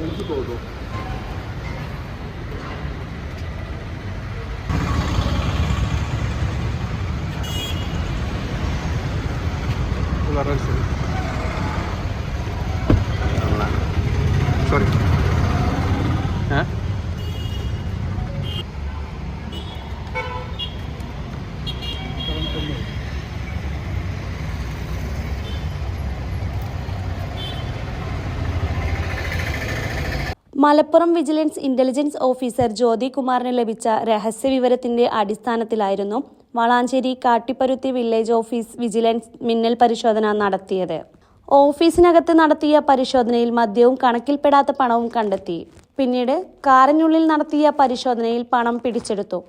tempo todo. Una. Malappuram vigilance intelligence officer Jyothi കുമാറിന് ലഭിച്ച രഹസ്യവിവരത്തിന്റെ അടിസ്ഥാനത്തിലായിരുന്നു Valanchery Kattipparuthi village office vigilance മിന്നൽ പരിശോധന നടത്തിയത്. ഓഫീസിനകത്ത് നടത്തിയ പരിശോധനയിൽ മദ്യവും കണക്കിൽപ്പെടാത്ത പണവും കണ്ടെത്തി. പിന്നീട് കാറിനുള്ളിൽ നടത്തിയ പരിശോധനയിൽ പണം പിടിച്ചെടുത്തു.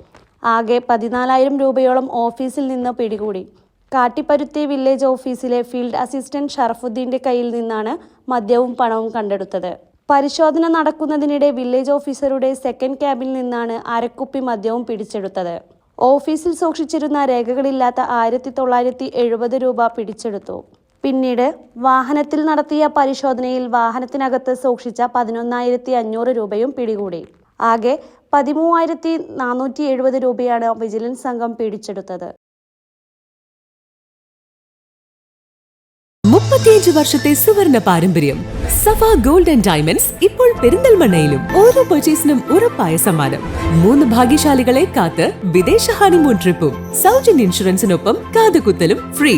ആകെ പതിനാലായിരം രൂപയോളം ഓഫീസിൽ നിന്ന് പിടികൂടി. കാട്ടിപ്പരുത്തി വില്ലേജ് ഓഫീസിലെ ഫീൽഡ് അസിസ്റ്റന്റ് ഷറഫുദ്ദീന്റെ കയ്യിൽ നിന്നാണ് മദ്യവും പണവും കണ്ടെടുത്തത്. പരിശോധന നടക്കുന്നതിനിടെ വില്ലേജ് ഓഫീസറുടെ സെക്കൻഡ് ക്യാബിൽ നിന്നാണ് അരക്കുപ്പി മദ്യവും പിടിച്ചെടുത്തത്. ഓഫീസിൽ സൂക്ഷിച്ചിരുന്ന രേഖകളില്ലാത്ത ആയിരത്തി തൊള്ളായിരത്തി എഴുപത് രൂപ പിടിച്ചെടുത്തു. പിന്നീട് വാഹനത്തിൽ നടത്തിയ പരിശോധനയിൽ വാഹനത്തിനകത്ത് സൂക്ഷിച്ച പതിനൊന്നായിരത്തി അഞ്ഞൂറ് രൂപയും പിടികൂടി. ആകെ പതിമൂവായിരത്തി നാനൂറ്റി എഴുപത് രൂപയാണ് വിജിലൻസ് സംഘം പിടിച്ചെടുത്തത്. മുപ്പത്തിയഞ്ച് വർഷത്തെ സുവർണ പാരമ്പര്യം സഫ ഗോൾഡ് ആൻഡ് ഡയമണ്ട്സ് ഇപ്പോൾ പെരിന്തൽമണ്ണയിലും ഓരോ പർച്ചേസിനും ഉറപ്പായ സമ്മാനം. മൂന്ന് ഭാഗ്യശാലികളെ കാത്ത് വിദേശ ഹണിമൂൺ ട്രിപ്പും സൗജന്യ ഇൻഷുറൻസിനൊപ്പം കാതുകുത്തലും ഫ്രീ